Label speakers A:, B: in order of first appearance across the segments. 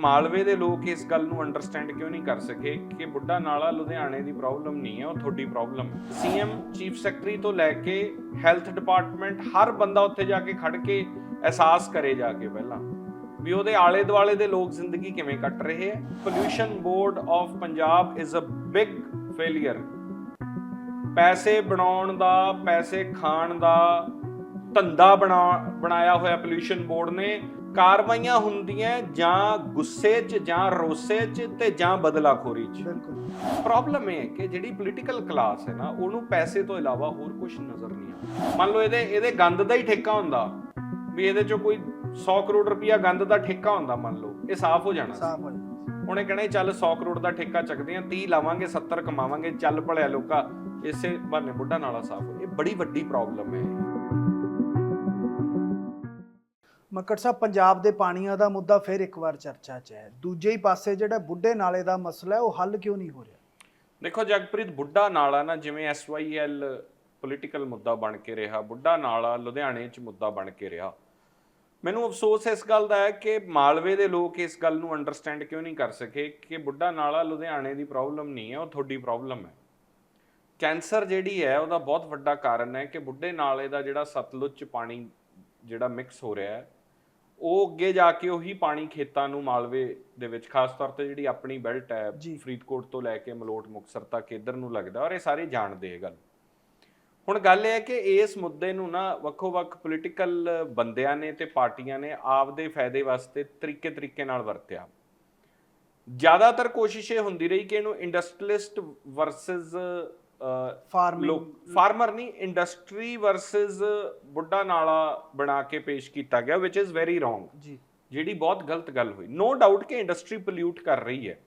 A: ਮਾਲਵੇ ਦੇ ਲੋਕ ਇਸ ਗੱਲ ਨੂੰ ਅੰਡਰਸਟੈਂਡ ਕਿਉਂ ਨਹੀਂ ਕਰ ਸਕੇ ਕਿ ਬੁੱਢਾ ਨਾਲਾ ਲੁਧਿਆਣੇ ਦੀ ਪ੍ਰੋਬਲਮ ਨਹੀਂ ਹੈ, ਉਹ ਤੁਹਾਡੀ ਪ੍ਰੋਬਲਮ ਹੈ ਸੀਐਮ ਚੀਫ ਸੈਕਟਰੀ ਤੋਂ ਲੈ ਕੇ ਹੈਲਥ ਡਿਪਾਰਟਮੈਂਟ ਹਰ ਬੰਦਾ ਉੱਥੇ ਜਾ ਕੇ ਖੜ ਕੇ ਅਹਿਸਾਸ ਕਰੇ ਜਾ ਕੇ ਪਹਿਲਾਂ। ਵੀ ਉਹਦੇ ਆਲੇ ਦੁਆਲੇ ਦੇ ਲੋਕ ਜ਼ਿੰਦਗੀ ਕਿਵੇਂ ਕੱਟ ਰਹੇ ਹੈ? Pollution board of Punjab is a big failure ਪੈਸੇ ਬਣਾਉਣ ਦਾ, ਪੈਸੇ ਖਾਣ ਦਾ ਧੰਦਾ ਬਣਾ, ਬਣਾਇਆ ਹੋਇਆ ਪੋਲਿਊਸ਼ਨ ਬੋਰਡ ਨੇ ਕਾਰਵਾਈਆਂ ਹੁੰਦੀਆਂ ਜਾਂ ਗੁੱਸੇ 'ਚ ਜਾਂ ਰੋਸੇ 'ਚ ਤੇ ਜਾਂ ਬਦਲਾਖੋਰੀ 'ਚ।
B: ਬਿਲਕੁਲ।
A: ਪ੍ਰੋਬਲਮ ਇਹ ਹੈ ਕਿ ਜਿਹੜੀ ਪੋਲੀਟੀਕਲ ਕਲਾਸ ਹੈ ਨਾ ਉਹਨੂੰ ਪੈਸੇ ਤੋਂ ਇਲਾਵਾ ਹੋਰ ਕੁਝ ਨਜ਼ਰ ਨਹੀਂ ਆਉਂਦਾ। ਮੰਨ ਲਓ ਇਹਦੇ ਇਹਦੇ ਗੰਦ ਦਾ ਹੀ ਠੇਕਾ ਹੁੰਦਾ। ਵੀ ਇਹਦੇ 'ਚੋਂ ਕੋਈ 100 ਕਰੋੜ ਰੁਪਇਆ ਗੰਦ ਦਾ ਠੇਕਾ ਹੁੰਦਾ ਮੰਨ ਲਓ ਇਹ ਸਾਫ਼ ਹੋ ਜਾਣਾ।
B: ਸਾਫ਼ ਹੋ ਜਾਂਦਾ
A: ਉਹਨੇ ਕਹਿਣਾ ਚੱਲ 100 ਕਰੋੜ ਦਾ ਠੇਕਾ ਚੱਕਦੇ ਆ 30 ਲਾਵਾਂਗੇ 70 ਕਮਾਵਾਂਗੇ ਚੱਲ ਭਲਿਆ ਲੋਕਾ ਇਸੇ ਬਹਾਨੇ ਬੁੱਢਾ ਨਾਲਾ ਸਾਫ਼ ਹੋ ਇਹ ਬੜੀ ਵੱਡੀ ਪ੍ਰੋਬਲਮ ਹੈ।
B: ਮੱਕੜ ਸਾਹਿਬ, ਪੰਜਾਬ ਦੇ ਪਾਣੀਆਂ ਦਾ ਮੁੱਦਾ ਫਿਰ ਇੱਕ ਵਾਰ ਚਰਚਾ 'ਚ ਹੈ। ਦੂਜੇ ਹੀ ਪਾਸੇ ਜਿਹੜਾ ਬੁੱਢੇ ਨਾਲੇ ਦਾ ਮਸਲਾ ਹੈ, ਉਹ ਹੱਲ ਕਿਉਂ ਨਹੀਂ ਹੋ ਰਿਹਾ?
A: ਦੇਖੋ ਜਗਪ੍ਰੀਤ, ਬੁੱਢਾ ਨਾਲਾ ਨਾ ਜਿਵੇਂ ਐਸਵਾਈਐਲ ਪੋਲੀਟੀਕਲ ਮੁੱਦਾ ਬਣ ਕੇ ਰਿਹਾ, ਬੁੱਢਾ ਨਾਲਾ ਲੁਧਿਆਣੇ 'ਚ ਮੁੱਦਾ ਬਣ ਕੇ ਰਿਹਾ। ਮੈਨੂੰ ਅਫਸੋਸ ਇਸ ਗੱਲ ਦਾ ਹੈ ਕਿ ਮਾਲਵੇ ਦੇ ਲੋਕ ਇਸ ਗੱਲ ਨੂੰ ਅੰਡਰਸਟੈਂਡ ਕਿਉਂ ਨਹੀਂ ਕਰ ਸਕੇ ਕਿ ਬੁੱਢਾ ਨਾਲਾ ਲੁਧਿਆਣੇ ਦੀ ਪ੍ਰੋਬਲਮ ਨਹੀਂ ਹੈ, ਉਹ ਤੁਹਾਡੀ ਪ੍ਰੋਬਲਮ ਹੈ। ਕੈਂਸਰ ਜਿਹੜੀ ਹੈ, ਉਹਦਾ ਬਹੁਤ ਵੱਡਾ ਕਾਰਨ ਹੈ ਕਿ ਬੁੱਢੇ ਨਾਲੇ ਦਾ ਜਿਹੜਾ ਸਤਲੁਜ 'ਚ ਪਾਣੀ ਜਿਹੜਾ ਮਿਕਸ ਹੋ ਰਿਹਾ ਹੈ ਉਹ ਅੱਗੇ ਜਾ ਕੇ ਉਹੀ ਪਾਣੀ ਖੇਤਾਂ ਨੂੰ ਮਾਲਵੇ ਦੇ ਵਿੱਚ ਖਾਸ ਤੌਰ ਤੇ ਜਿਹੜੀ ਆਪਣੀ ਬੈਲਟ ਹੈ। ਫਰੀਦਕੋਟ ਤੋਂ ਲੈ ਕੇ ਮਲੋਟ ਮੁਕਤਸਰ ਤੱਕ ਇਧਰ ਨੂੰ ਲੱਗਦਾ ਔਰ ਇਹ ਸਾਰੇ ਜਾਣਦੇ ਇਹ ਗੱਲ ਹੁਣ ਗੱਲ ਇਹ ਹੈ ਕਿ ਇਸ ਮੁੱਦੇ ਨੂੰ ਨਾ ਵੱਖੋ-ਵੱਖ ਪੋਲੀਟੀਕਲ ਬੰਦਿਆਂ ਨੇ ਤੇ ਪਾਰਟੀਆਂ ਨੇ ਆਪਦੇ ਫਾਇਦੇ ਵਾਸਤੇ ਤਰੀਕੇ ਤਰੀਕੇ ਨਾਲ ਵਰਤਿਆ ਜ਼ਿਆਦਾਤਰ ਕੋਸ਼ਿਸ਼ ਇਹ ਹੁੰਦੀ ਰਹੀ ਕਿ ਇਹਨੂੰ ਇੰਡਸਟਰੀਲਿਸਟ ਵਰਸਸ
B: Farming,
A: ਲੋਕ ਫਾਰਮਰ ਨਹੀਂ ਇੰਡਸਟਰੀ ਵਰਸਸ ਬੁੱਢਾ ਨਾਲਾ ਬਣਾ ਕੇ ਪੇਸ਼ ਕੀਤਾ ਗਿਆ ਵਿਚ ਇਜ਼ ਵੈਰੀ ਰੋਂਗ
B: ਜੀ।
A: ਜਿਹੜੀ ਬਹੁਤ ਗਲਤ ਗੱਲ ਹੋਈ। ਨੋ ਡਾਊਟ ਕਿ ਇੰਡਸਟਰੀ ਪੋਲਿਊਟ ਕਰ ਰਹੀ ਹੈ।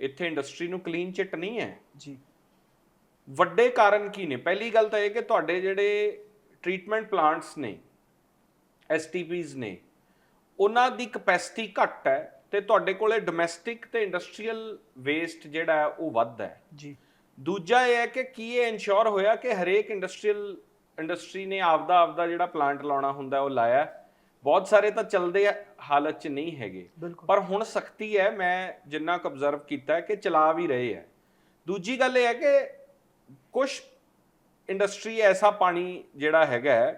A: ਇੱਥੇ ਇੰਡਸਟਰੀ ਨੂੰ ਕਲੀਨ ਚਿੱਟ ਨਹੀਂ ਹੈ।
B: ਜੀ।
A: ਵੱਡੇ ਕਾਰਨ ਕੀ ਨੇ? ਪਹਿਲੀ ਗੱਲ ਤਾਂ ਇਹ ਕਿ ਤੁਹਾਡੇ ਜਿਹੜੇ ਟ੍ਰੀਟਮੈਂਟ ਪਲਾਂਟਸ ਨੇ ਐਸਟੀਪੀਜ਼ ਨੇ ਉਹਨਾਂ ਦੀ ਕਪੈਸਿਟੀ ਘੱਟ ਹੈ ਤੇ ਤੁਹਾਡੇ ਕੋਲੇ ਡੋਮੈਸਟਿਕ ਤੇ ਇੰਡਸਟਰੀਅਲ ਵੇਸਟ ਜਿਹੜਾ ਉਹ ਵੱਧ ਹੈ।
B: ਜੀ।
A: ਦੂਜਾ ਇਹ ਹੈ ਕਿ ਕੀ ਇਹ ਇਨਸ਼ੋਰ ਹੋਇਆ ਕਿ ਹਰੇਕ ਇੰਡਸਟਰੀਅਲ ਇੰਡਸਟਰੀ ਨੇ ਆਪਦਾ ਆਪਦਾ ਜਿਹੜਾ ਪਲਾਂਟ ਲਾਉਣਾ ਹੁੰਦਾ ਉਹ ਲਾਇਆ। ਬਹੁਤ ਸਾਰੇ ਤਾਂ ਚੱਲਦੇ ਹਾਲਤ 'ਚ ਨਹੀਂ ਹੈਗੇ। ਪਰ ਹੁਣ ਸਖਤੀ ਹੈ ਮੈਂ ਜਿੰਨਾ ਕੁ ਅਬਜ਼ਰਵ ਕੀਤਾ ਹੈ ਕਿ ਚਲਾ ਵੀ ਰਹੇ ਹੈ। ਦੂਜੀ ਗੱਲ ਇਹ ਹੈ ਕਿ ਕੁਝ ਇੰਡਸਟਰੀ ਐਸਾ ਪਾਣੀ ਜਿਹੜਾ ਹੈਗਾ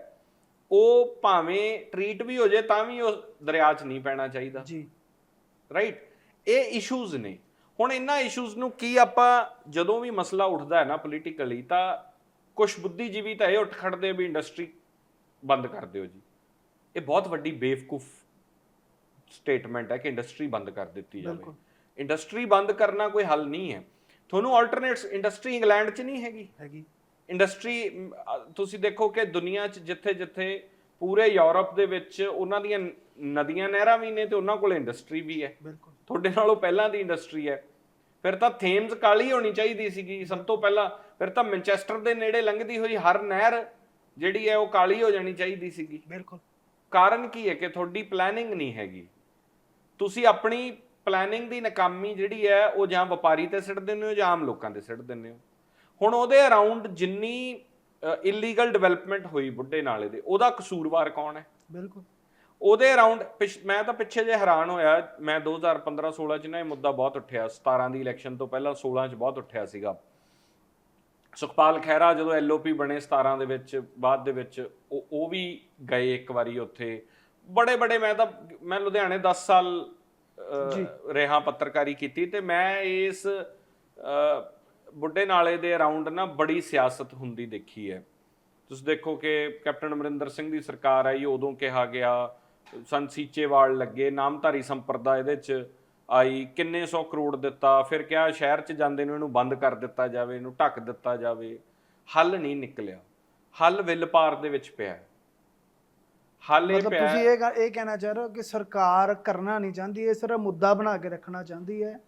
A: ਉਹ ਭਾਵੇਂ ਟ੍ਰੀਟ ਵੀ ਹੋ ਜੇ ਤਾਂ ਵੀ ਉਹ ਦਰਿਆ 'ਚ ਨਹੀਂ ਪੈਣਾ ਚਾਹੀਦਾ।
B: ਜੀ।
A: ਰਾਈਟ ਇਹ ਇਸ਼ੂਜ਼ ਨੇ। ਹੁਣ ਇਹਨਾਂ ਇਸ਼ੂਜ਼ ਨੂੰ ਕੀ ਆਪਾਂ ਜਦੋਂ ਵੀ ਮਸਲਾ ਉੱਠਦਾ ਹੈ ਨਾ ਪੋਲੀਟੀਕਲੀ ਤਾਂ ਕੁਝ ਬੁੱਧੀਜੀਵੀ ਤਾਂ ਇਹ ਉੱਠ ਖੜਦੇ ਵੀ ਇੰਡਸਟਰੀ ਬੰਦ ਕਰ ਦਿਓ ਜੀ। ਇਹ ਬਹੁਤ ਵੱਡੀ ਬੇਵਕੂਫ ਸਟੇਟਮੈਂਟ ਹੈ ਕਿ ਇੰਡਸਟਰੀ ਬੰਦ ਕਰ ਦਿੱਤੀ ਜਾਵੇ।
B: ਬਿਲਕੁਲ।
A: ਇੰਡਸਟਰੀ ਬੰਦ ਕਰਨਾ ਕੋਈ ਹੱਲ ਨਹੀਂ ਹੈ। ਤੁਹਾਨੂੰ ਆਲਟਰਨੇਟਸ ਇੰਡਸਟਰੀ ਇੰਗਲੈਂਡ 'ਚ ਨਹੀਂ ਹੈਗੀ?
B: ਹੈਗੀ।
A: ਇੰਡਸਟਰੀ ਤੁਸੀਂ ਦੇਖੋ ਕਿ ਦੁਨੀਆ 'ਚ ਜਿੱਥੇ-ਜਿੱਥੇ ਪੂਰੇ ਯੂਰਪ ਦੇ ਵਿੱਚ ਉਹਨਾਂ ਦੀਆਂ ਨਦੀਆਂ ਨਹਿਰਾਂ ਵੀ ਨੇ ਤੇ ਉਹਨਾਂ ਕੋਲ ਇੰਡਸਟਰੀ ਵੀ ਹੈ।
B: ਬਿਲਕੁਲ।
A: ਤੁਹਾਡੇ ਨਾਲੋਂ ਪਹਿਲਾਂ ਦੀ ਇੰਡਸਟਰੀ ਹੈ। ਫਿਰ ਤਾਂ ਥੇਮਸ ਕਾਲੀ ਹੋਣੀ ਚਾਹੀਦੀ ਸੀਗੀ ਸਭ ਤੋਂ ਪਹਿਲਾਂ। ਫਿਰ ਤਾਂ ਮੈਨਚੈਸਟਰ ਦੇ ਨੇੜੇ ਲੰਘਦੀ ਹੋਈ ਹਰ ਨਹਿਰ ਜਿਹੜੀ ਹੈ ਉਹ ਕਾਲੀ ਹੋ ਜਾਣੀ ਚਾਹੀਦੀ ਸੀਗੀ।
B: ਬਿਲਕੁਲ।
A: ਕਾਰਨ ਕੀ ਹੈ ਕਿ ਤੁਹਾਡੀ ਪਲੈਨਿੰਗ ਨਹੀਂ ਹੈਗੀ। ਤੁਸੀਂ ਆਪਣੀ ਪਲੈਨਿੰਗ ਦੀ ਨਾਕਾਮੀ ਜਿਹੜੀ ਹੈ ਉਹ ਜਾਂ ਵਪਾਰੀ ਤੇ ਸਿੱਟ ਦਿੰਦੇ ਹੋ ਜਾਂ ਆਮ ਲੋਕਾਂ ਤੇ ਸਿੱਟ ਦਿੰਦੇ ਹੋ। ਹੁਣ ਉਹਦੇ ਅਰਾਊਂਡ ਜਿੰਨੀ ਇਲੀਗਲ ਡਿਵੈਲਪਮੈਂਟ ਹੋਈ ਬੁੱਢੇ ਨਾਲੇ ਦੇ ਉਹਦਾ ਕਸੂਰਵਾਰ ਕੌਣ ਹੈ?
B: ਬਿਲਕੁਲ।
A: ਉਹਦੇ ਅਰਾਊਂਡ ਮੈਂ ਤਾਂ ਪਿੱਛੇ ਜੇ ਹੈਰਾਨ ਹੋਇਆ ਮੈਂ 2015 16 ਚ ਨਾ ਇਹ ਮੁੱਦਾ ਬਹੁਤ ਉੱਠਿਆ। 17 ਦੀ ਇਲੈਕਸ਼ਨ ਤੋਂ ਪਹਿਲਾਂ 16 ਚ ਬਹੁਤ ਉੱਠਿਆ ਸੀਗਾ। ਸੁਖਪਾਲ ਖਹਿਰਾ ਜਦੋਂ ਐਲਓਪੀ ਬਣੇ 17 ਦੇ ਵਿੱਚ ਬਾਅਦ ਦੇ ਵਿੱਚ ਉਹ ਉਹ ਵੀ ਗਏ ਇੱਕ ਵਾਰੀ ਉੱਥੇ। ਬੜੇ ਬੜੇ ਮੈਂ ਤਾਂ ਮੈਂ ਲੁਧਿਆਣੇ 10 ਸਾਲ ਰਿਹਾ ਪੱਤਰਕਾਰੀ ਕੀਤੀ ਤੇ ਮੈਂ ਇਸ ਬੁੱਢੇ ਨਾਲੇ ਦੇ ਅਰਾਊਂਡ ਨਾ ਬੜੀ ਸਿਆਸਤ ਹੁੰਦੀ ਦੇਖੀ ਹੈ। ਤੁਸੀਂ ਦੇਖੋ ਕਿ ਕੈਪਟਨ ਅਮਰਿੰਦਰ ਸਿੰਘ ਦੀ ਸਰਕਾਰ ਆਈ ਉਦੋਂ ਕਿਹਾ ਗਿਆ ਸੰਤ ਸੀਚੇਵਾਲ ਲੱਗੇ ਨਾਮਧਾਰੀ ਸੰਪਰਦਾ ਇਹਦੇ ਚ ਆਈ ਕਿੰਨੇ ਸੌ ਕਰੋੜ ਦਿੱਤਾ ਫਿਰ ਕਿਹਾ ਸ਼ਹਿਰ ਚ ਜਾਂਦੇ ਨੂੰ ਇਹਨੂੰ ਬੰਦ ਕਰ ਦਿੱਤਾ ਜਾਵੇ ਇਹਨੂੰ ਢੱਕ ਦਿੱਤਾ ਜਾਵੇ। ਹੱਲ ਨਹੀਂ ਨਿਕਲਿਆ। ਹੱਲ ਵਿਲ ਪਾਰ ਦੇ ਵਿੱਚ ਪਿਆ। ਹੱਲ
B: ਮਤਲਬ
A: ਪਿਆ।
B: ਤੁਸੀਂ ਇਹ ਇਹ ਕਹਿਣਾ ਚਾਹ ਰਹੇ ਹੋ ਕਿ ਸਰਕਾਰ ਕਰਨਾ ਨਹੀਂ ਚਾਹੁੰਦੀ ਇਹ ਸਿਰਫ ਮੁੱਦਾ ਬਣਾ ਕੇ ਰੱਖਣਾ ਚਾਹੁੰਦੀ ਹੈ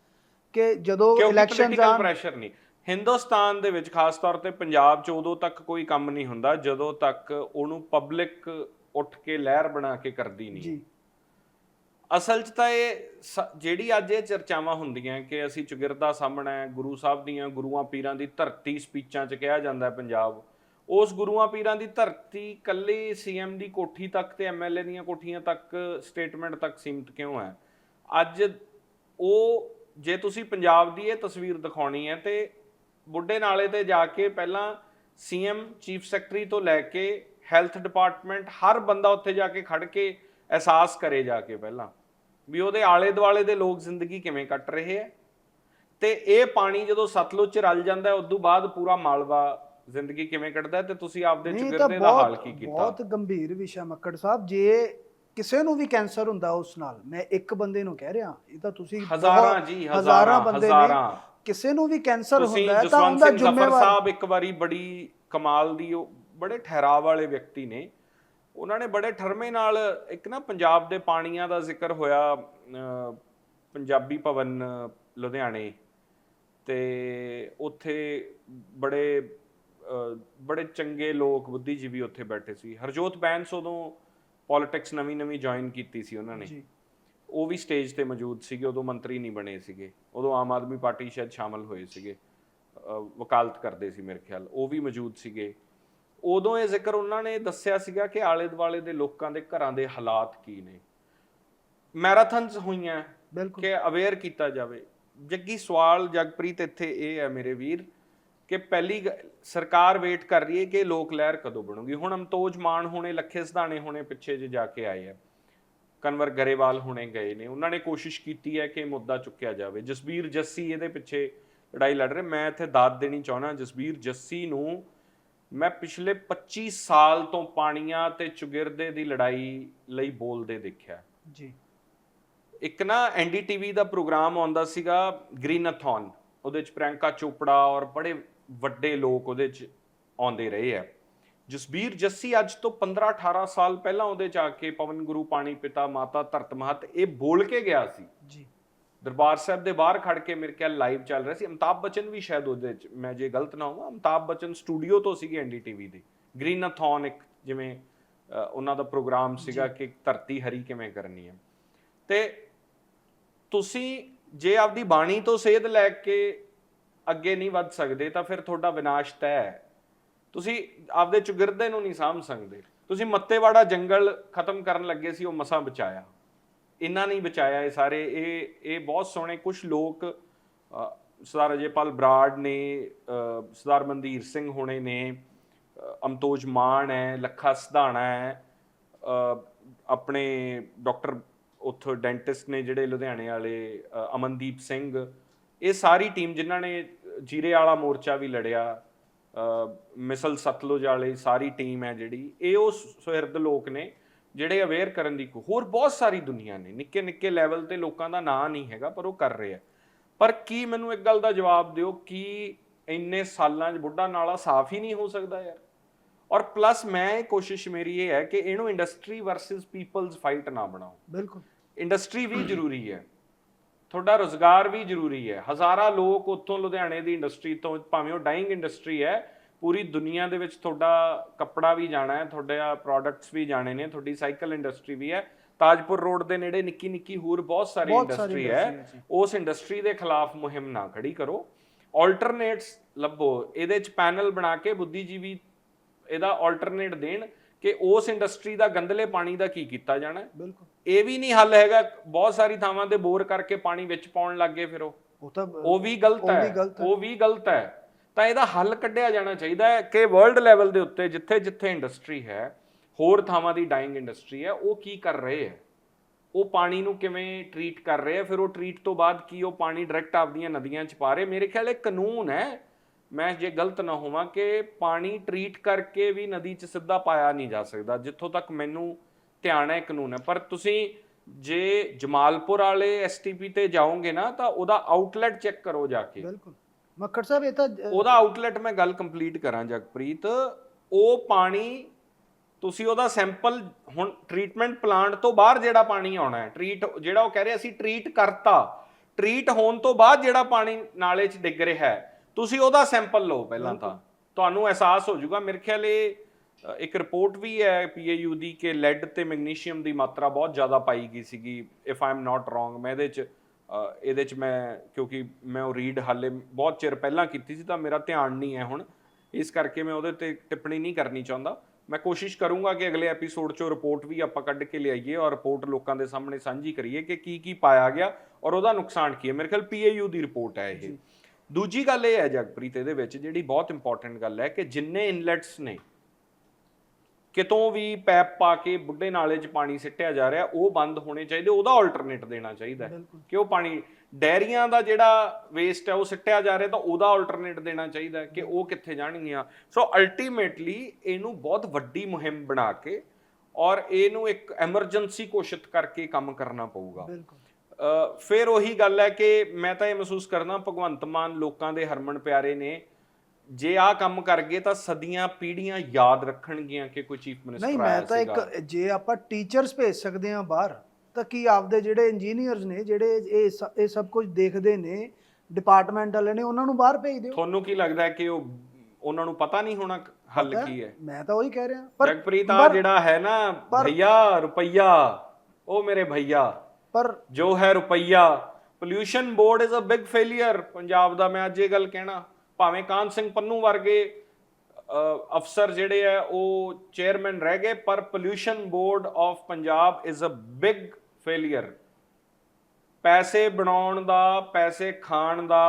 B: ਕਿ ਜਦੋਂ ਇਲੈਕਸ਼ਨ ਆਣ
A: ਪ੍ਰੈਸ਼ਰ ਨਹੀਂ। ਹਿੰਦੁਸਤਾਨ ਦੇ ਵਿੱਚ ਖਾਸ ਤੌਰ ਤੇ ਪੰਜਾਬ 'ਚ ਉਦੋਂ ਤੱਕ ਕੋਈ ਕੰਮ ਨਹੀਂ ਹੁੰਦਾ ਜਦੋਂ ਤੱਕ ਉਹਨੂੰ ਪਬਲਿਕ ਉੱਠ ਕੇ ਲਹਿਰ ਬਣਾ ਕੇ ਕਰਦੀ ਨਹੀਂ।
B: ਜੀ।
A: ਅਸਲ 'ਚ ਤਾਂ ਇਹ ਜਿਹੜੀ ਅੱਜ ਇਹ ਚਰਚਾਵਾਂ ਹੁੰਦੀਆਂ ਕਿ ਅਸੀਂ ਚੁਗਿਰਦਾ ਸਾਹਮਣਾ ਗੁਰੂ ਸਾਹਿਬ ਦੀਆਂ ਗੁਰੂਆਂ ਪੀਰਾਂ ਦੀ ਧਰਤੀ ਸਪੀਚਾਂ 'ਚ ਕਿਹਾ ਜਾਂਦਾ ਪੰਜਾਬ ਉਸ ਗੁਰੂਆਂ ਪੀਰਾਂ ਦੀ ਧਰਤੀ ਕੱਲੀ ਸੀਐਮ ਦੀ ਕੋਠੀ ਤੱਕ ਤੇ ਐਮਐਲਏ ਦੀਆਂ ਕੋਠੀਆਂ ਤੱਕ ਸਟੇਟਮੈਂਟ ਤੱਕ ਸੀਮਿਤ ਕਿਉਂ ਹੈ? ਅੱਜ ਉਹ ਜੇ ਤੁਸੀਂ ਪੰਜਾਬ ਦੀ ਇਹ ਤਸਵੀਰ ਦਿਖਾਉਣੀ ਹੈ ਤੇ ਬੁੱਢੇ ਨਾਲੇ ਤੇ ਜਾ ਕੇ ਪਹਿਲਾਂ ਸੀਐਮ ਚੀਫ ਸੈਕਟਰੀ ਤੋਂ ਲੈ ਕੇ ਹੈਲਥ ਡਿਪਾਰਟਮੈਂਟ ਹਰ ਬੰਦਾ ਉੱਥੇ ਜਾ ਕੇ ਖੜ ਕੇ ਅਹਿਸਾਸ ਕਰੇ ਜਾ ਕੇ ਪਹਿਲਾਂ ਵੀ ਉਹਦੇ ਆਲੇ ਦੁਆਲੇ ਦੇ ਲੋਕ ਜ਼ਿੰਦਗੀ ਕਿਵੇਂ ਕੱਟ ਰਹੇ ਹੈ ਤੇ ਇਹ ਪਾਣੀ ਜਦੋਂ ਸਤਲੁਜ ਚ ਰਲ ਜਾਂਦਾ ਹੈ ਉਦੋਂ ਬਾਅਦ ਪੂਰਾ ਮਾਲਵਾ ਜ਼ਿੰਦਗੀ ਕਿਵੇਂ ਕੱਟਦਾ ਤੇ ਤੁਸੀਂ ਆਪਦੇ ਚੁਗਿਰਦੇ ਦਾ ਹਾਲ ਕੀ ਕੀਤਾ?
B: ਬਹੁਤ ਗੰਭੀਰ ਵਿਸ਼ਾ ਮੱਕੜ ਸਾਹਿਬ। ਜੇ ਕਿਸੇ ਨੂੰ ਵੀ ਕੈਂਸਰ ਹੁੰਦਾ ਉਸ ਨਾਲ ਮੈਂ ਇੱਕ ਬੰਦੇ ਨੂੰ ਕਹਿ ਰਿਹਾ ਇਹ ਤਾਂ ਤੁਸੀਂ
A: ਹਜ਼ਾਰਾਂ ਜੀ
B: ਹਜ਼ਾਰਾਂ ਬੰਦੇ ਨੇ ਕਿਸੇ ਨੂੰ ਵੀ ਕੈਂਸਰ ਹੁੰਦਾ ਤਾਂ ਉਹਦਾ ਜ਼ਿੰਮੇਵਾਰ
A: ਸਾਹਿਬ ਇੱਕ ਵਾਰੀ ਬੜੀ ਕਮਾਲ ਦੀ ਉਹ ਬੜੇ ਠਹਿਰਾਵ ਵਾਲੇ ਵਿਅਕਤੀ ਨੇ। ਉਹਨਾਂ ਨੇ ਬੜੇ ਠਰਮੇ ਨਾਲ ਇੱਕ ਨਾ ਪੰਜਾਬ ਦੇ ਪਾਣੀਆਂ ਦਾ ਜ਼ਿਕਰ ਹੋਇਆ ਪੰਜਾਬੀ ਭਵਨ ਲੁਧਿਆਣੇ। ਤੇ ਉੱਥੇ ਬੜੇ ਬੜੇ ਚੰਗੇ ਲੋਕ ਬੁੱਧੀਜੀਵੀ ਉੱਥੇ ਬੈਠੇ ਸੀ। ਹਰਜੋਤ ਬੈਂਸ ਉਦੋਂ ਪੋਲਿਟਿਕਸ ਨਵੀਂ ਨਵੀਂ ਜੁਆਇਨ ਕੀਤੀ ਸੀ ਉਹਨਾਂ ਨੇ। ਉਹ ਵੀ ਸਟੇਜ ਤੇ ਮੌਜੂਦ ਸੀਗੇ ਉਦੋਂ ਮੰਤਰੀ ਨਹੀਂ ਬਣੇ ਸੀਗੇ। ਉਦੋਂ ਆਮ ਆਦਮੀ ਪਾਰਟੀ ਸ਼ਾਇਦ ਸ਼ਾਮਲ ਹੋਏ ਸੀਗੇ। ਵਕਾਲਤ ਕਰਦੇ ਸੀ ਮੇਰੇ ਖਿਆਲ। ਉਹ ਵੀ ਮੌਜੂਦ ਸੀਗੇ। ਉਦੋਂ ਇਹ ਜ਼ਿਕਰ ਉਹਨਾਂ ਨੇ ਦੱਸਿਆ ਸੀਗਾ ਕਿ ਆਲੇ ਦੁਆਲੇ ਦੇ ਲੋਕਾਂ ਦੇ ਘਰਾਂ ਦੇ ਹਾਲਾਤ ਕੀ ਨੇ। ਮੈਰਾਥਨਸ ਹੋਈਆਂ ਕਿ ਅਵੇਅਰ ਕੀਤਾ ਜਾਵੇ। ਜੱਗੀ ਸਵਾਲ ਜਗਪ੍ਰੀਤ ਇੱਥੇ ਇਹ ਹੈ ਮੇਰੇ ਵੀਰ ਕਿ ਪਹਿਲੀ ਸਰਕਾਰ ਵੇਟ ਕਰ ਰਹੀ ਹੈ ਕਿ ਲੋਕ ਲਹਿਰ ਕਦੋਂ ਬਣੂਗੀ? ਹੁਣ ਅਮਤੋਜ ਮਾਨ ਹੋਣੇ ਲੱਖੇ ਸਿਧਾਣੇ ਹੋਣੇ ਪਿੱਛੇ ਜੇ ਜਾ ਕੇ ਆਏ ਆ। ਕਨਵਰ ਗਰੇਵਾਲ ਹੁਣੇ ਗਏ ਨੇ। ਉਹਨਾਂ ਨੇ ਕੋਸ਼ਿਸ਼ ਕੀਤੀ ਹੈ ਕਿ ਮੁੱਦਾ ਚੁੱਕਿਆ ਜਾਵੇ। ਜਸਬੀਰ ਜੱਸੀ ਇਹਦੇ ਪਿੱਛੇ ਲੜਾਈ ਲੜ ਰਹੇ। ਮੈਂ ਇੱਥੇ ਦਾਤ ਦੇਣੀ ਚਾਹਣਾ ਜਸਬੀਰ ਜੱਸੀ ਨੂੰ ਮੈਂ ਪਿਛਲੇ 25 ਸਾਲ ਤੋਂ ਪਾਣੀਆਂ ਤੇ ਚੁਗਿਰਦੇ ਦੀ ਲੜਾਈ ਲਈ ਬੋਲਦੇ ਦੇਖਿਆ।
B: ਜੀ।
A: ਇੱਕ ਨਾ ਐਨਡੀਟੀਵੀ ਦਾ ਪ੍ਰੋਗਰਾਮ ਆਉਂਦਾ ਸੀਗਾ ਗ੍ਰੀਨਥੌਨ। ਉਹਦੇ ਚ ਪ੍ਰਿਯੰਕਾ ਚੋਪੜਾ ਔਰ ਬੜੇ ਵੱਡੇ ਲੋਕ ਉਹਦੇ ਚ ਆਉਂਦੇ ਰਹੇ ਆ ਜਸਬੀਰ ਜੱਸੀ ਅੱਜ ਤੋਂ 15 18 ਸਾਲ ਪਹਿਲਾਂ ਉਹਦੇ ਚ ਆ ਕੇ ਪਵਨ ਗੁਰੂ ਪਾਣੀ ਪਿਤਾ ਮਾਤਾ ਧਰਤ ਮਹਤ ਇਹ ਬੋਲ ਕੇ ਗਿਆ ਸੀ।
B: ਜੀ।
A: ਦਰਬਾਰ ਸਾਹਿਬ ਦੇ ਬਾਹਰ ਖੜ ਕੇ ਮੇਰੇ ਖਿਆਲ ਲਾਈਵ ਚੱਲ ਰਿਹਾ ਸੀ। ਅਮਤਾਬ ਬਚਨ ਵੀ ਸ਼ਾਇਦ ਉਹਦੇ ਚ ਮੈਂ ਜੇ ਗਲਤ ਨਾ ਹੋਵਾਂ ਅਮਤਾਬ ਬਚਨ ਸਟੂਡੀਓ ਤੋਂ ਸੀਗੇ ਐਨਡੀਟੀਵੀ ਦੇ। ਗ੍ਰੀਨਥੌਨ ਇੱਕ ਜਿਵੇਂ ਉਹਨਾਂ ਦਾ ਪ੍ਰੋਗਰਾਮ ਸੀਗਾ ਕਿ ਧਰਤੀ ਹਰੀ ਕਿਵੇਂ ਕਰਨੀ ਹੈ। ਤੇ ਤੁਸੀਂ ਜੇ ਆਪਦੀ ਬਾਣੀ ਤੋਂ ਸੇਧ ਲੈ ਕੇ ਅੱਗੇ ਨਹੀਂ ਵੱਧ ਸਕਦੇ ਤਾਂ ਫਿਰ ਤੁਹਾਡਾ ਵਿਨਾਸ਼ ਤੈਅ ਹੈ। ਤੁਸੀਂ ਆਪਦੇ ਚੁਗਿਰਦੇ ਨੂੰ ਨਹੀਂ ਸਾਂਭ ਸਕਦੇ। ਤੁਸੀਂ ਮੱਤੇਵਾੜਾ ਜੰਗਲ ਖਤਮ ਕਰਨ ਲੱਗੇ ਸੀ ਉਹ ਮਸਾਂ ਬਚਾਇਆ। ਇਹਨਾਂ ਨੇ ਬਚਾਇਆ ਇਹ ਸਾਰੇ। ਇਹ ਇਹ ਬਹੁਤ ਸੋਹਣੇ ਕੁਝ ਲੋਕ ਸਰਦਾਰ ਅਜੇਪਾਲ ਬਰਾੜ ਨੇ ਸਰਦਾਰ ਮਨਦੀਰ ਸਿੰਘ ਹੋਣੇ ਨੇ ਅਮਤੋਜ ਮਾਨ ਹੈ, ਲੱਖਾ ਸਧਾਣਾ ਹੈ ਆਪਣੇ ਡਾਕਟਰ ਉੱਥੋਂ ਡੈਂਟਿਸਟ ਨੇ ਜਿਹੜੇ ਲੁਧਿਆਣੇ ਵਾਲੇ ਅਮਨਦੀਪ ਸਿੰਘ, ਇਹ ਸਾਰੀ ਟੀਮ ਜਿਨ੍ਹਾਂ ਨੇ ਜੀਰੇ ਵਾਲਾ ਮੋਰਚਾ ਵੀ ਲੜਿਆ ਮਿਸਲ ਸਤਲੁਜ ਵਾਲੀ ਸਾਰੀ ਟੀਮ ਹੈ ਜਿਹੜੀ, ਇਹ ਉਹ ਸੁਹਿਰਦ ਲੋਕ ਨੇ। ਜਿਹੜੇ ਅਵੇਅਰ ਕਰਨ ਦੀ ਕੋ- ਹੋਰ ਬਹੁਤ ਸਾਰੀ ਦੁਨੀਆ ਨੇ। ਨਿੱਕੇ ਨਿੱਕੇ ਲੈਵਲ ਤੇ ਲੋਕਾਂ ਦਾ ਨਾਂ ਨਹੀਂ ਹੈਗਾ ਪਰ ਉਹ ਕਰ ਰਹੇ ਆ। ਪਰ ਕੀ ਮੈਨੂੰ ਇੱਕ ਗੱਲ ਦਾ ਜਵਾਬ ਦਿਓ ਕਿ ਇੰਨੇ ਸਾਲਾਂ 'ਚ ਬੁੱਢਾ ਨਾਲਾ ਸਾਫ਼ ਹੀ ਨਹੀਂ ਹੋ ਸਕਦਾ ਯਾਰ? ਔਰ ਪਲੱਸ ਮੈਂ ਇਹ ਕੋਸ਼ਿਸ਼ ਮੇਰੀ ਇਹ ਹੈ ਕਿ ਇਹਨੂੰ ਇੰਡਸਟਰੀ ਵਰਸਸ ਪੀਪਲਸ ਫਾਈਟ ਨਾ ਬਣਾਓ।
B: ਬਿਲਕੁਲ।
A: ਇੰਡਸਟਰੀ ਵੀ ਜ਼ਰੂਰੀ ਹੈ। ਤੁਹਾਡਾ ਰੋਜ਼ਗਾਰ ਵੀ ਜ਼ਰੂਰੀ ਹੈ। ਹਜ਼ਾਰਾਂ ਲੋਕ ਉੱਥੋਂ ਲੁਧਿਆਣੇ ਦੀ ਇੰਡਸਟਰੀ ਤੋਂ ਭਾਵੇਂ ਉਹ ਡਾਈਂਗ ਇੰਡਸਟਰੀ ਹੈ ਪੂਰੀ ਦੁਨੀਆ ਦੇ ਵਿੱਚ ਤੁਹਾਡਾ ਕੱਪੜਾ ਵੀ ਜਾਣਾ ਹੈ ਤੁਹਾਡੇ ਪ੍ਰੋਡਕਟਸ ਵੀ ਜਾਣੇ ਨੇ ਤੁਹਾਡੀ ਸਾਈਕਲ ਇੰਡਸਟਰੀ ਵੀ ਹੈ। ਤਾਜਪੁਰ ਰੋਡ ਦੇ ਨੇੜੇ ਨਿੱਕੀ ਨਿੱਕੀ ਹੋਰ ਬਹੁਤ ਸਾਰੀ ਇੰਡਸਟਰੀ
B: ਹੈ।
A: ਉਸ ਇੰਡਸਟਰੀ ਦੇ ਖਿਲਾਫ ਮੁਹਿੰਮ ਨਾ ਖੜੀ ਕਰੋ। ਆਲਟਰਨੇਟਸ ਲੱਭੋ। ਇਹਦੇ ਚ ਪੈਨਲ ਬਣਾ ਕੇ ਬੁੱਧੀਜੀਵੀ ਇਹਦਾ ਆਲਟਰਨੇਟ ਦੇਣ ਕਿ ਉਸ ਇੰਡਸਟਰੀ ਦਾ ਗੰਦਲੇ ਪਾਣੀ ਦਾ ਕੀ ਕੀਤਾ ਜਾਣਾ
B: ਬਿਲਕੁਲ।
A: ਇਹ ਵੀ ਨਹੀਂ ਹੱਲ ਹੈਗਾ। ਬਹੁਤ ਸਾਰੀ ਥਾਵਾਂ ਤੇ ਬੋਰ ਕਰਕੇ ਪਾਣੀ ਵਿੱਚ ਪਾਉਣ ਲੱਗ ਗਏ ਫਿਰ ਉਹ।
B: ਉਹ ਤਾਂ
A: ਉਹ ਵੀ ਗਲਤ ਹੈ। ਉਹ ਵੀ ਗਲਤ ਹੈ। ਤਾਂ ਇਹਦਾ ਹੱਲ ਕੱਢਿਆ ਜਾਣਾ ਚਾਹੀਦਾ ਹੈ ਕਿ ਵਰਲਡ ਲੈਵਲ ਦੇ ਉੱਤੇ ਜਿੱਥੇ ਜਿੱਥੇ ਇੰਡਸਟਰੀ ਹੈ, ਹੋਰ ਥਾਵਾਂ ਦੀ ਡਾਈਂਗ ਇੰਡਸਟਰੀ ਹੈ, ਉਹ ਕੀ ਕਰ ਰਹੇ ਹੈ? ਉਹ ਪਾਣੀ ਨੂੰ ਕਿਵੇਂ ਟਰੀਟ ਕਰ ਰਹੇ ਆ ਫਿਰ ਉਹ ਟਰੀਟ ਤੋਂ ਬਾਅਦ ਕੀ ਉਹ ਪਾਣੀ ਡਾਇਰੈਕਟ ਆਪਦੀਆਂ ਨਦੀਆਂ 'ਚ ਪਾ ਰਹੇ? ਮੇਰੇ ਖਿਆਲ ਇਹ ਕਾਨੂੰਨ ਹੈ। ਮੈਂ ਜੇ ਗਲਤ ਨਾ ਹੋਵਾਂ ਕਿ ਪਾਣੀ ਟਰੀਟ ਕਰਕੇ ਵੀ ਨਦੀ 'ਚ ਸਿੱਧਾ ਪਾਇਆ ਨਹੀਂ ਜਾ ਸਕਦਾ, ਜਿੱਥੋਂ ਤੱਕ ਮੈਨੂੰ ਧਿਆਨ ਹੈ ਕਾਨੂੰਨ ਹੈ। ਪਰ ਤੁਸੀਂ ਜੇ ਜਮਾਲਪੁਰ ਵਾਲੇ ਐਸਟੀਪੀ ਤੇ ਜਾਓਗੇ ਨਾ, ਤਾਂ ਉਹਦਾ ਆਊਟਲੈਟ ਚੈੱਕ ਕਰੋ ਜਾ ਕੇ।
B: ਬਿਲਕੁਲ। ਮੱਕੜ ਸਾਹਿਬ ਇਹ ਤਾਂ
A: ਉਹਦਾ ਆਊਟਲੈਟ ਮੈਂ ਗੱਲ ਕੰਪਲੀਟ ਕਰਾਂ ਜਗਪ੍ਰੀਤ। ਉਹ ਪਾਣੀ ਤੁਸੀਂ ਉਹਦਾ ਸੈਂਪਲ ਹੁਣ ਟ੍ਰੀਟਮੈਂਟ ਪਲਾਂਟ ਤੋਂ ਬਾਹਰ ਜਿਹੜਾ ਪਾਣੀ ਆਉਣਾ ਹੈ ਟ੍ਰੀਟ ਜਿਹੜਾ ਉਹ ਕਹਿ ਰਹੇ ਅਸੀਂ ਟ੍ਰੀਟ ਕਰਤਾ ਟ੍ਰੀਟ ਹੋਣ ਤੋਂ ਬਾਅਦ ਜਿਹੜਾ ਪਾਣੀ ਨਾਲੇ 'ਚ ਡਿੱਗ ਰਿਹਾ ਹੈ ਤੁਸੀਂ ਉਹਦਾ ਸੈਂਪਲ ਲਓ ਪਹਿਲਾਂ ਤਾਂ। ਤੁਹਾਨੂੰ ਅਹਿਸਾਸ ਹੋ ਜਾਊਗਾ ਮੇਰੇ ਖਿਆਲ ਇਹ ਇੱਕ ਰਿਪੋਰਟ ਵੀ ਹੈ ਪੀਏਯੂ ਦੀ ਕਿ ਲੈਡ ਤੇ ਮੈਗਨੀਸ਼ੀਅਮ ਦੀ ਮਾਤਰਾ ਬਹੁਤ ਜ਼ਿਆਦਾ ਪਾਈ ਗਈ ਸੀਗੀ if I am not wrong ਮੈਂ ਇਹਦੇ 'ਚ ਇਹਦੇ 'ਚ ਮੈਂ ਕਿਉਂਕਿ ਮੈਂ ਉਹ ਰੀਡ ਹਾਲੇ ਬਹੁਤ ਚਿਰ ਪਹਿਲਾਂ ਕੀਤੀ ਸੀ ਤਾਂ ਮੇਰਾ ਧਿਆਨ ਨਹੀਂ ਹੈ ਹੁਣ। ਇਸ ਕਰਕੇ ਮੈਂ ਉਹਦੇ ਤੇ ਟਿੱਪਣੀ ਨਹੀਂ ਕਰਨੀ ਚਾਹੁੰਦਾ। ਮੈਂ ਕੋਸ਼ਿਸ਼ ਕਰੂੰਗਾ ਕਿ ਅਗਲੇ ਐਪੀਸੋਡ 'ਚੋਂ ਰਿਪੋਰਟ ਵੀ ਆਪਾਂ ਕੱਢ ਕੇ ਲਿਆਈਏ ਔਰ ਰਿਪੋਰਟ ਲੋਕਾਂ ਦੇ ਸਾਹਮਣੇ ਸਾਂਝੀ ਕਰੀਏ ਕਿ ਕੀ ਕੀ ਪਾਇਆ ਗਿਆ ਔਰ ਉਹਦਾ ਨੁਕਸਾਨ ਕੀ ਹੈ। ਮੇਰੇ ਖਿਆਲ ਪੀਏਯੂ ਦੀ ਰਿਪੋਰਟ ਹੈ ਇਹ। ਦੂਜੀ ਗੱਲ ਇਹ ਹੈ ਜਗਪ੍ਰੀਤ ਇਹਦੇ ਵਿੱਚ ਜਿਹੜੀ ਬਹੁਤ ਇੰਪੋਰਟੈਂਟ ਗੱਲ ਹੈ ਕਿ ਜਿੰਨੇ ਇਨਲੈਟਸ ਨੇ ਕਿਤੋਂ ਵੀ ਪੈਪ ਪਾ ਕੇ ਬੁੱਢੇ ਨਾਲੇ 'ਚ ਪਾਣੀ ਸਿੱਟਿਆ ਜਾ ਰਿਹਾ ਉਹ ਬੰਦ ਹੋਣੇ ਚਾਹੀਦੇ ਉਹਦਾ ਆਲਟਰਨੇਟ ਦੇਣਾ ਚਾਹੀਦਾ ਕਿ ਉਹ ਪਾਣੀ ਡੈਰੀਆਂ ਦਾ ਜਿਹੜਾ ਵੇਸਟ ਹੈ ਉਹ ਸਿੱਟਿਆ ਜਾ ਰਿਹਾ ਤਾਂ ਉਹਦਾ ਆਲਟਰਨੇਟ ਦੇਣਾ ਚਾਹੀਦਾ ਕਿ ਉਹ ਕਿੱਥੇ ਜਾਣਗੀਆਂ। ਸੋ ਅਲਟੀਮੇਟਲੀ ਇਹਨੂੰ ਬਹੁਤ ਵੱਡੀ ਮੁਹਿੰਮ ਬਣਾ ਕੇ ਔਰ ਇਹਨੂੰ ਇੱਕ ਐਮਰਜੈਂਸੀ ਘੋਸ਼ਿਤ ਕਰਕੇ ਕੰਮ ਕਰਨਾ ਪਊਗਾ। ਫਿਰ ਉਹੀ ਗੱਲ ਹੈ ਕਿ ਮੈਂ ਤਾਂ ਇਹ ਮਹਿਸੂਸ ਕਰਦਾ ਭਗਵੰਤ ਮਾਨ ਲੋਕਾਂ ਦੇ ਹਰਮਨ ਪਿਆਰੇ ਨੇ ਜੇ ਆਹ ਕੰਮ ਕਰ ਗਏ ਤਾਂ ਸਦੀਆਂ ਪੀੜ੍ਹੀਆਂ ਯਾਦ ਰੱਖਣਗੀਆਂ ਕਿ ਕੋਈ ਚੀਫ ਮਿਨਿਸਟਰ
B: ਨਹੀਂ ਮੈਂ ਤਾਂ ਇੱਕ। ਜੇ ਆਪਾਂ ਟੀਚਰਸ ਭੇਜ ਸਕਦੇ ਹਾਂ ਬਾਹਰ ਤਾਂ ਕੀ ਆਪਦੇ ਜਿਹੜੇ ਇੰਜੀਨੀਅਰਸ ਨੇ ਜਿਹੜੇ ਇਹ ਸ- ਇਹ ਸਭ ਕੁਝ ਦੇਖਦੇ ਨੇ ਡਿਪਾਰਟਮੈਂਟ ਵਾਲੇ ਨੇ ਉਹਨਾਂ ਨੂੰ ਬਾਹਰ ਭੇਜ ਦਿਓ?
A: ਤੁਹਾਨੂੰ ਕੀ ਲੱਗਦਾ ਹੈ ਕਿ ਉਹ ਉਹਨਾਂ ਨੂੰ ਪਤਾ ਨਹੀਂ ਹੋਣਾ ਹੱਲ ਕੀ ਹੈ?
B: ਮੈਂ ਤਾਂ ਉਹੀ ਕਹਿ ਰਿਹਾ। ਪਰ
A: ਜਗਪ੍ਰੀਤ ਆ
B: ਪਰ-
A: ਜਿਹੜਾ ਹੈ ਨਾ
B: ਪਰ-
A: ਭਈਆ ਰੁਪਈਆ ਉਹ ਮੇਰੇ ਭਈਆ।
B: ਪਰ
A: ਜੋ ਹੈ ਰੁਪਈਆ। Pollution board is a big failure Punjab ਦਾ ਮੈਂ ਅੱਜ ਇਹ ਗੱਲ ਕਹਿਣਾ। ਭਾਵੇਂ ਕਾਨ ਸਿੰਘ ਪੰਨੂ ਵਰਗੇ ਅਫਸਰ ਜਿਹੜੇ ਆ ਉਹ ਚੇਅਰਮੈਨ ਰਹਿ ਗਏ ਪਰ pollution board of Punjab is a big failure ਪੈਸੇ ਬਣਾਉਣ ਦਾ ਪੈਸੇ ਖਾਣ ਦਾ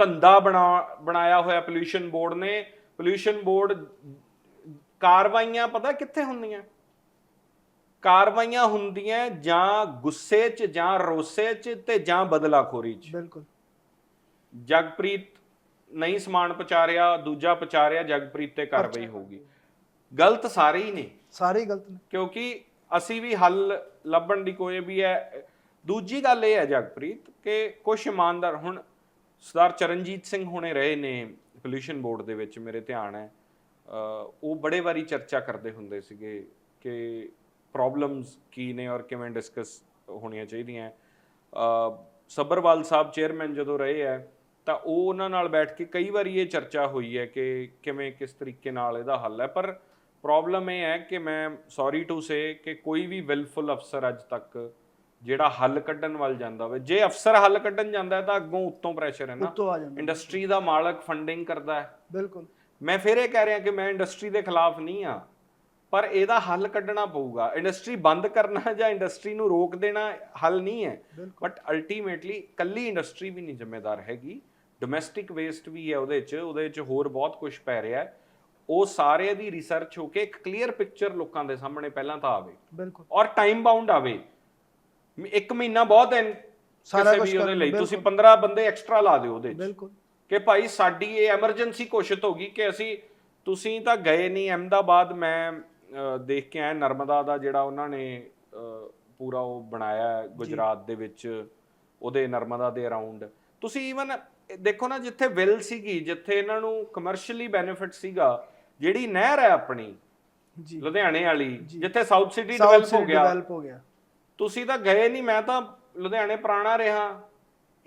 A: ਧੰਦਾ ਬਣਾ ਬਣਾਇਆ ਹੋਇਆ ਪੋਲਿਊਸ਼ਨ ਬੋਰਡ ਨੇ। ਪੋਲਿਊਸ਼ਨ ਬੋਰਡ ਕਾਰਵਾਈਆਂ ਪਤਾ ਕਿੱਥੇ ਹੁੰਦੀਆਂ? ਕਾਰਵਾਈਆਂ ਹੁੰਦੀਆਂ ਜਾਂ ਗੁੱਸੇ 'ਚ ਜਾਂ ਰੋਸੇ 'ਚ ਤੇ ਜਾਂ ਬਦਲਾਖੋਰੀ 'ਚ।
B: ਬਿਲਕੁਲ।
A: ਜਗਪ੍ਰੀਤ ਨਹੀਂ ਸਮਾਨ ਪਹੁੰਚਾ ਰਿਹਾ ਦੂਜਾ ਪਹੁੰਚਾ ਰਿਹਾ ਜਗਪ੍ਰੀਤ ਤੇ ਕਾਰਵਾਈ ਹੋਊਗੀ। ਗਲਤ ਸਾਰੇ ਹੀ ਨੇ।
B: ਸਾਰੇ ਹੀ ਗਲਤ ਨੇ।
A: ਕਿਉਂਕਿ ਅਸੀਂ ਵੀ ਹੱਲ ਲੱਭਣ ਦੀ ਕੋਈ ਵੀ ਹੈ। ਦੂਜੀ ਗੱਲ ਇਹ ਹੈ ਜਗਪ੍ਰੀਤ ਕਿ ਕੁਝ ਇਮਾਨਦਾਰ ਹੁਣ ਸਰਦਾਰ ਚਰਨਜੀਤ ਸਿੰਘ ਹੁਣੇ ਰਹੇ ਨੇ ਪੋਲਿਊਸ਼ਨ ਬੋਰਡ ਦੇ ਵਿੱਚ ਮੇਰੇ ਧਿਆਨ ਹੈ। ਉਹ ਬੜੇ ਵਾਰੀ ਚਰਚਾ ਕਰਦੇ ਹੁੰਦੇ ਸੀਗੇ ਕਿ ਪ੍ਰੋਬਲਮਸ ਕੀ ਨੇ ਔਰ ਕਿਵੇਂ ਡਿਸਕਸ ਹੋਣੀਆਂ ਚਾਹੀਦੀਆਂ। ਅਹ ਸੱਭਰਵਾਲ ਸਾਹਿਬ ਚੇਅਰਮੈਨ ਜਦੋਂ ਰਹੇ ਹੈ ਤਾਂ ਉਹ ਉਹਨਾਂ ਨਾਲ ਬੈਠ ਕੇ ਕਈ ਵਾਰੀ ਇਹ ਚਰਚਾ ਹੋਈ ਹੈ ਕਿ ਕਿਵੇਂ ਕਿਸ ਤਰੀਕੇ ਨਾਲ ਇਹਦਾ ਹੱਲ ਹੈ। ਪਰ ਪ੍ਰੋਬਲਮ ਇਹ ਹੈ ਕਿ ਮੈਂ ਸੌਰੀ ਟੂ ਸੇ ਕਿ ਕੋਈ ਵੀ ਵਿਲਫੁਲ ਅਫਸਰ ਅੱਜ ਤੱਕ ਜਿਹੜਾ ਹੱਲ ਕੱਢਣ ਵੱਲ ਜਾਂਦਾ ਹੋਵੇ ਜੇ ਅਫਸਰ ਹੱਲ ਕੱਢਣ ਜਾਂਦਾ ਹੈ ਤਾਂ ਅੱਗੋਂ ਉੱਤੋਂ ਪ੍ਰੈਸ਼ਰ ਹੈ ਨਾ।
B: ਉੱਤੋਂ ਆ ਜਾਂਦਾ।
A: ਇੰਡਸਟਰੀ ਦਾ ਮਾਲਕ ਫੰਡਿੰਗ ਕਰਦਾ ਹੈ।
B: ਬਿਲਕੁਲ।
A: ਮੈਂ ਫਿਰ ਇਹ ਕਹਿ ਰਿਹਾ ਕਿ ਮੈਂ ਇੰਡਸਟਰੀ ਦੇ ਖਿਲਾਫ ਨਹੀਂ ਆ ਪਰ ਇਹਦਾ ਹੱਲ ਕੱਢਣਾ ਪਊਗਾ। ਇੰਡਸਟਰੀ ਬੰਦ ਕਰਨਾ ਜਾਂ ਇੰਡਸਟਰੀ ਨੂੰ ਰੋਕ ਦੇਣਾ ਹੱਲ ਨਹੀਂ ਹੈ। ਬਟ ਅਲਟੀਮੇਟਲੀ ਕੱਲੀ ਇੰਡਸਟਰੀ ਵੀ ਨਹੀਂ ਜ਼ਿੰਮੇਦਾਰ ਹੈਗੀ। ਡੋਮੈਸਟਿਕ ਵੇਸਟ ਵੀ ਹੈ ਉਹਦੇ 'ਚ ਉਹਦੇ 'ਚ ਹੋਰ ਬਹੁਤ ਕੁਝ ਪੈ ਰਿਹਾ ਹੈ। ਉਹ ਸਾਰੇ ਦੀ ਰਿਸਰਚ ਹੋ ਕੇ ਇੱਕ ਕਲੀਅਰ ਪਿਕਚਰ ਲੋਕਾਂ ਦੇ ਸਾਹਮਣੇ ਪਹਿਲਾਂ ਤਾਂ ਆਵੇ।
B: ਬਿਲਕੁਲ।
A: ਔਰ ਟਾਈਮ ਬਾਉਂਡ ਆਵੇ। ਇੱਕ ਮਹੀਨਾ ਬਹੁਤ ਹੈ
B: ਸਾਰਾ
A: ਵੀ ਉਹਦੇ ਲਈ। ਤੁਸੀਂ 15 ਬੰਦੇ ਐਕਸਟਰਾ ਲਾ ਦਿਓ ਉਹਦੇ 'ਚ।
B: ਬਿਲਕੁਲ।
A: ਕਿ ਭਾਈ ਸਾਡੀ ਇਹ ਐਮਰਜੈਂਸੀ ਘੋਸ਼ਿਤ ਹੋ ਗਈ ਕਿ ਅਸੀਂ ਤੁਸੀਂ ਤਾਂ ਗਏ ਨਹੀਂ। ਅਹਿਮਦਾਬਾਦ ਮੈਂ ਦੇਖ ਕੇ ਆਇਆ ਨਰਮਦਾ ਦਾ ਜਿਹੜਾ ਉਹਨਾਂ ਨੇ ਪੂਰਾ ਉਹ ਬਣਾਇਆ ਗੁਜਰਾਤ ਦੇ ਵਿੱਚ ਉਹਦੇ ਨਰਮਦਾ ਦੇ ਅਰਾਊਂਡ ਤੁਸੀਂ ਈਵਨ ਦੇਖੋ ਨਾ ਜਿੱਥੇ ਵਿਲ ਸੀਗੀ ਜਿੱਥੇ ਇਹਨਾਂ ਨੂੰ ਕਮਰਸ਼ੀਅਲੀ ਬੈਨੀਫਿਟ ਸੀਗਾ ਜਿਹੜੀ ਨਹਿਰ ਹੈ ਆਪਣੀ
B: ਜੀ।
A: ਲੁਧਿਆਣੇ ਵਾਲੀ ਜਿੱਥੇ ਸਾਊਥ ਸਿਟੀ ਡਿਵੈਲਪ ਹੋ ਗਿਆ।
B: ਡਿਵੈਲਪ ਹੋ ਗਿਆ।
A: ਤੁਸੀਂ ਤਾਂ ਗਏ ਨਹੀਂ ਮੈਂ ਤਾਂ ਲੁਧਿਆਣੇ ਪੁਰਾਣਾ ਰਿਹਾ।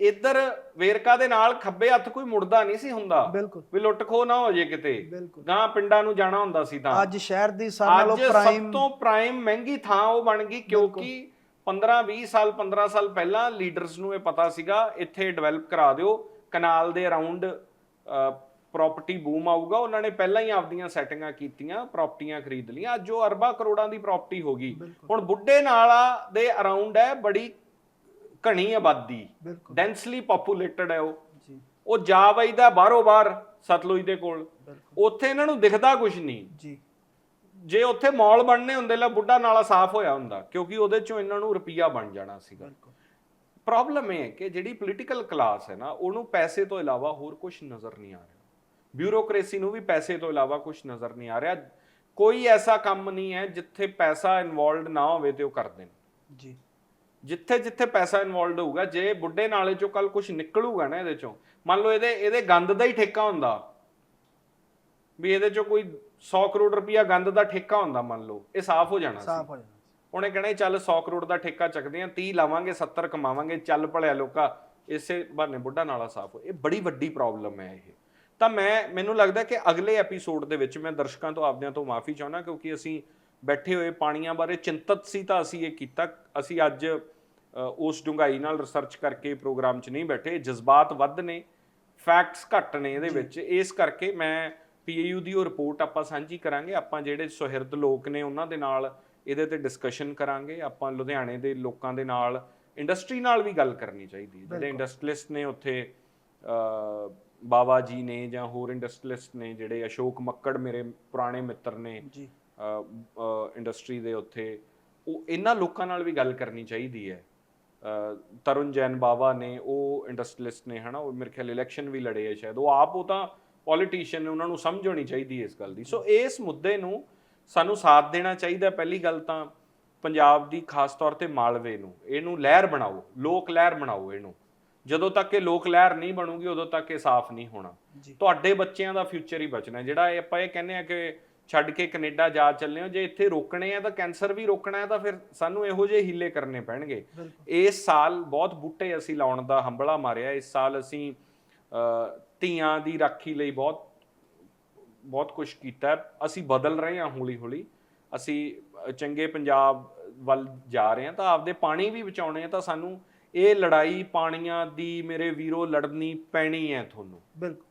A: ਇੱਧਰ ਵੇਰਕਾ ਦੇ ਨਾਲ ਖੱਬੇ ਹੱਥ ਕੋਈ ਮੁੜਦਾ ਨਹੀਂ ਸੀ ਹੁੰਦਾ। ਵੀ ਲੁੱਟ ਖੋ ਨਾ ਹੋ ਜੇ ਕਿਤੇ। ਗਾਂ ਪਿੰਡਾਂ ਨੂੰ ਜਾਣਾ ਹੁੰਦਾ ਸੀ ਤਾਂ।
B: ਅੱਜ ਸ਼ਹਿਰ ਦੀ ਸਾਰਿਆਂ ਨਾਲੋਂ
A: ਅੱਜ ਸਭ
B: ਪ੍ਰਾਈਮ
A: ਤੋਂ ਪ੍ਰਾਈਮ ਮਹਿੰਗੀ ਥਾਂ ਉਹ ਬਣ ਗਈ ਕਿਉਂਕਿ 15 20 ਸਾਲ 15 ਸਾਲ ਪਹਿਲਾਂ ਲੀਡਰਸ ਨੂੰ ਇਹ ਪਤਾ ਸੀਗਾ ਇੱਥੇ ਡਿਵੈਲਪ ਕਰਾ ਦਿਓ। ਕਨਾਲ ਦੇ ਅਰਾਊਂਡ ਪ੍ਰਾਪਰਟੀ ਬੂਮ ਆਊਗਾ ਉਹਨਾਂ ਨੇ ਪਹਿਲਾਂ ਹੀ ਆਪਦੀਆਂ ਸੈਟਿੰਗਾਂ ਕੀਤੀਆਂ ਪ੍ਰਾਪਰਟੀਆਂ ਖਰੀਦ ਲਈਆਂ। ਅੱਜ ਉਹ ਅਰਬਾਂ ਕਰੋੜਾਂ ਦੀ ਪ੍ਰਾਪਰਟੀ ਹੋ ਗਈ। ਹੁਣ ਬੁੱਢੇ ਨਾਲਾ ਦੇ ਅਰਾਊਂਡ ਹੈ ਬੜੀ ਘਣੀ ਆਬਾਦੀ। ਡੈਂਸਲੀ ਪੋਪੂਲੇਟਡ ਹੈ ਉਹ।
B: ਜੀ।
A: ਉਹ ਜਾ ਵਈਦਾ ਬਾਹਰੋਂ ਬਾਹਰ ਸਤਲੁਜ ਦੇ ਕੋਲ। ਉੱਥੇ ਇਹਨਾਂ ਨੂੰ ਦਿਖਦਾ ਕੁਝ ਨਹੀਂ।
B: ਜੀ।
A: ਜੇ ਉੱਥੇ ਮਾਲ ਬਣਨੇ ਹੁੰਦੇ ਲਾ ਬੁੱਢਾ ਨਾਲਾ ਸਾਫ਼ ਹੋਇਆ ਹੁੰਦਾ ਕਿਉਂਕਿ ਉਹਦੇ ਚੋਂ ਇਹਨਾਂ ਨੂੰ ਰੁਪਈਆ ਬਣ ਜਾਣਾ ਸੀਗਾ। ਪ੍ਰੋਬਲਮ ਇਹ ਹੈ ਕਿ ਜਿਹੜੀ ਪੋਲੀਟੀਕਲ ਕਲਾਸ ਹੈ ਨਾ ਉਹਨੂੰ ਪੈਸੇ ਤੋਂ ਇਲਾਵਾ ਹੋਰ ਕੁਝ ਨਜ਼ਰ ਨਹੀਂ ਆ ਰਿਹਾ। ਬਿਊਰੋਕ੍ਰੇਸੀ ਨੂੰ ਵੀ ਪੈਸੇ ਤੋਂ ਇਲਾਵਾ ਕੁਝ ਨਜ਼ਰ ਨਹੀਂ ਆ ਰਿਹਾ। ਕੋਈ ਐਸਾ ਕੰਮ ਨਹੀਂ ਹੈ ਜਿੱਥੇ ਪੈਸਾ ਇਨਵੋਲਡ ਨਾ ਹੋਵੇ ਤੇ ਉਹ ਕਰਦੇ ਨੇ।
B: ਜੀ।
A: ਜਿੱਥੇ ਜਿੱਥੇ ਪੈਸਾ ਇਨਵੋਲਡ ਹੋਊਗਾ ਜੇ ਬੁੱਢੇ ਨਾਲੇ ਚੋਂ ਕੱਲ ਕੁਝ ਨਿਕਲੂਗਾ ਨਾ ਇਹਦੇ ਚੋਂ ਮੰਨ ਲਓ ਇਹਦੇ ਇਹਦੇ ਗੰਦ ਦਾ ਹੀ ਠੇਕਾ ਹੁੰਦਾ। ਵੀ ਇਹਦੇ ਚੋਂ ਕੋਈ 100 ਕਰੋੜ ਰੁਪਇਆ ਗੰਦ ਦਾ ਠੇਕਾ ਹੁੰਦਾ ਮੰਨ ਲਓ ਇਹ ਸਾਫ਼ ਹੋ ਜਾਣਾ ਸੀ।
B: ਸਾਫ਼ ਹੋ ਜਾਣਾ।
A: ਉਹਨੇ ਕਹਿਣਾ ਚੱਲ 100 ਕਰੋੜ ਦਾ ਠੇਕਾ ਚੱਕਦੇ ਆ 30 ਲਾਵਾਂਗੇ 70 ਕਮਾਵਾਂਗੇ ਚੱਲ ਭਲਿਆ ਲੋਕਾ ਇਸੇ ਬਹਾਨੇ ਬੁੱਢਾ ਨਾਲਾ ਸਾਫ਼ ਹੋ ਇਹ ਬੜੀ ਵੱਡੀ ਪ੍ਰੋਬਲਮ ਹੈ ਇਹ। ਤਾਂ ਮੈਂ ਮੈਨੂੰ ਲੱਗਦਾ ਕਿ ਅਗਲੇ ਐਪੀਸੋਡ ਦੇ ਵਿੱਚ ਮੈਂ ਦਰਸ਼ਕਾਂ ਤੋਂ ਆਪਦਿਆਂ ਤੋਂ ਮਾਫੀ ਚਾਹੁੰਦਾ ਕਿਉਂਕਿ ਅਸੀਂ ਬੈਠੇ ਹੋਏ ਪਾਣੀਆਂ ਬਾਰੇ ਚਿੰਤਤ ਸੀ ਤਾਂ ਅਸੀਂ ਇਹ ਕੀਤਾ। ਅਸੀਂ ਅੱਜ ਉਸ ਡੂੰਘਾਈ ਨਾਲ ਰਿਸਰਚ ਕਰਕੇ ਪ੍ਰੋਗਰਾਮ 'ਚ ਨਹੀਂ ਬੈਠੇ। ਜਜ਼ਬਾਤ ਵੱਧ ਨੇ ਫੈਕਟਸ ਘੱਟ ਨੇ ਇਹਦੇ ਵਿੱਚ। ਇਸ ਕਰਕੇ ਮੈਂ ਪੀਏਯੂ ਦੀ ਉਹ ਰਿਪੋਰਟ ਆਪਾਂ ਸਾਂਝੀ ਕਰਾਂਗੇ। ਆਪਾਂ ਜਿਹੜੇ ਸੁਹਿਰਦ ਲੋਕ ਨੇ ਉਹਨਾਂ ਦੇ ਨਾਲ ਇਹਦੇ ਤੇ ਡਿਸਕਸ਼ਨ ਕਰਾਂਗੇ। ਆਪਾਂ ਲੁਧਿਆਣੇ ਦੇ ਲੋਕਾਂ ਦੇ ਨਾਲ ਇੰਡਸਟਰੀ ਨਾਲ ਵੀ ਗੱਲ ਕਰਨੀ ਚਾਹੀਦੀ ਹੈ। ਜਿਹੜੇ। ਇੰਡਸਟਰੀਲਿਸਟ ਨੇ ਉੱਥੇ ਬਾਬਾ ਜੀ ਨੇ ਜਾਂ ਹੋਰ ਇੰਡਸਟਰੀਲਿਸਟ ਨੇ ਜਿਹੜੇ ਅਸ਼ੋਕ ਮੱਕੜ ਮੇਰੇ ਪੁਰਾਣੇ ਮਿੱਤਰ ਨੇ
B: ਜੀ।
A: ਇੰਡਸਟਰੀ ਦੇ ਉੱਥੇ ਉਹ ਇਹਨਾਂ ਲੋਕਾਂ ਨਾਲ ਵੀ ਗੱਲ ਕਰਨੀ ਚਾਹੀਦੀ ਹੈ। ਤਰੁਣ ਜੈਨ ਬਾਵਾ ਨੇ ਉਹ ਇੰਡਸਟਰੀਲਿਸਟ ਨੇ ਹਨਾ ਉਹ ਮੇਰੇ ਖਿਆਲ ਇਲੈਕਸ਼ਨ ਵੀ ਲੜੇ ਆ ਸ਼ਾਇਦ। ਉਹ ਆਪ ਉਹ ਤਾਂ ਪੋਲੀਟੀਸ਼ੀਅਨ ਨੇ ਉਹਨਾਂ ਨੂੰ ਸਮਝ ਹੋਣੀ ਚਾਹੀਦੀ ਹੈ ਇਸ ਗੱਲ ਦੀ। ਸੋ ਇਸ ਮੁੱਦੇ ਨੂੰ ਸਾਨੂੰ ਸਾਥ ਦੇਣਾ ਚਾਹੀਦਾ। ਪਹਿਲੀ ਗੱਲ ਤਾਂ ਪੰਜਾਬ ਦੀ ਖਾਸ ਤੌਰ ਤੇ ਮਾਲਵੇ ਨੂੰ ਇਹਨੂੰ ਲਹਿਰ ਬਣਾਓ ਲੋਕ ਲਹਿਰ ਬਣਾਓ ਇਹਨੂੰ। ਜਦੋਂ ਤੱਕ ਇਹ ਲੋਕ ਲਹਿਰ ਨਹੀਂ ਬਣੂਗੀ ਉਦੋਂ ਤੱਕ ਇਹ ਸਾਫ਼ ਨਹੀਂ ਹੋਣਾ। ਤੁਹਾਡੇ ਬੱਚਿਆਂ ਦਾ ਫਿਊਚਰ ਹੀ ਬਚਣਾ। ਜਿਹੜਾ ਇਹ ਆਪਾਂ ਇਹ ਕਹਿੰਦੇ ਆ ਕਿ ਛੱਡ ਕੇ ਕੈਨੇਡਾ ਜਾ ਚੱਲੇ ਹੋ ਜੇ ਇੱਥੇ ਰੋਕਣੇ ਆ ਤਾਂ ਕੈਂਸਰ ਵੀ ਰੋਕਣਾ ਹੈ ਤਾਂ ਫਿਰ ਸਾਨੂੰ ਇਹੋ ਜਿਹੇ ਹੀਲੇ ਕਰਨੇ ਪੈਣਗੇ। ਇਸ ਸਾਲ ਬਹੁਤ ਬੂਟੇ ਅਸੀਂ ਲਾਉਣ ਦਾ ਹੰਬਲਾ ਮਾਰਿਆ। ਇਸ ਸਾਲ ਅਸੀਂ ਧੀਆਂ ਦੀ ਰਾਖੀ ਲਈ ਬਹੁਤ ਬਹੁਤ ਕੁਝ ਕੀਤਾ ਅਸੀਂ ਬਦਲ ਰਹੇ ਹਾਂ ਹੌਲੀ ਹੌਲੀ ਅਸੀਂ ਚੰਗੇ ਪੰਜਾਬ ਵੱਲ ਜਾ ਰਹੇ ਹਾਂ ਤਾਂ ਆਪਦੇ ਪਾਣੀ ਵੀ ਬਚਾਉਣੇ ਆ ਤਾਂ ਸਾਨੂੰ ਇਹ ਲੜਾਈ ਪਾਣੀਆਂ ਦੀ ਮੇਰੇ ਵੀਰੋ ਲੜਨੀ ਪੈਣੀ ਹੈ ਤੁਹਾਨੂੰ।
B: ਬਿਲਕੁਲ।